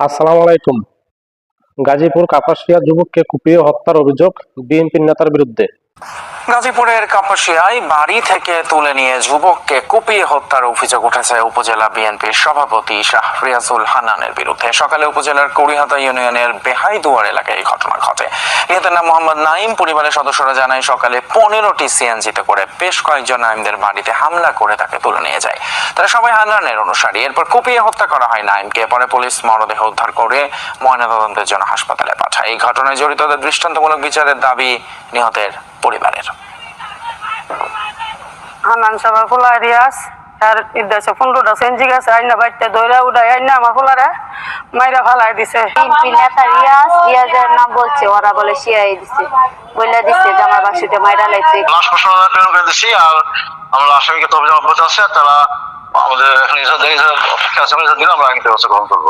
আসসালামু আলাইকুম। গাজীপুর কাপাসিয়া যুবককে কুপিয়ে হত্যার অভিযোগ বিএনপি নেতার বিরুদ্ধে। গাজীপুরের কাপাসিয়ায় বাড়ি থেকে তুলে নিয়ে যুবককে কুপিয়ে হত্যার অভিযোগ উঠেছে উপজেলা বিএনপির সভাপতি শাহরিয়াজুল হানানের বিরুদ্ধে। সকালে উপজেলার কড়িহাতা ইউনিয়নের বেহাই দুয়ার এলাকায় এই ঘটনা ঘটে। নিহতের নাম মোহাম্মদ নাইম পরিবারের সদস্যরা জানায় সকালে পনেরোটি সিএনজিতে করে বেশ কয়েকজন নাইমদের বাড়িতে হামলা করে তাকে তুলে নিয়ে যায়। তারা সবাই হান্নানের অনুসারী। এরপর কুপিয়ে হত্যা করা হয় নাইমকে পরে পুলিশ মরদেহ উদ্ধার করে ময়নাতদন্তের জন্য হাসপাতালে পাঠায়। এই ঘটনায় জড়িতদের দৃষ্টান্তমূলক বিচারের দাবি নিহতের পরিবারের। হানান সাবার ফুলা রিয়াস আর ইদাসে পনেরোটা সেঞ্জি গেছে আইনা বাইতে দইরা উড়াই আইনা আমার ফুলারে মাইরা ফালাই দিছে। রিয়াজ রিয়াজের বলছে ওরা বলে শিয়াই দিছে। বইলা দিচ্ছে যে আমার বাসুতে মাইরা লাইছে। লাশ ঘোষণা প্রেরণ করে দিচ্ছি আর আমরা আসামিকে তবে অব্যাহত আছে তারা আমাদের এখন দিলে আমরা আইনগত ব্যবস্থা গ্রহণ করব।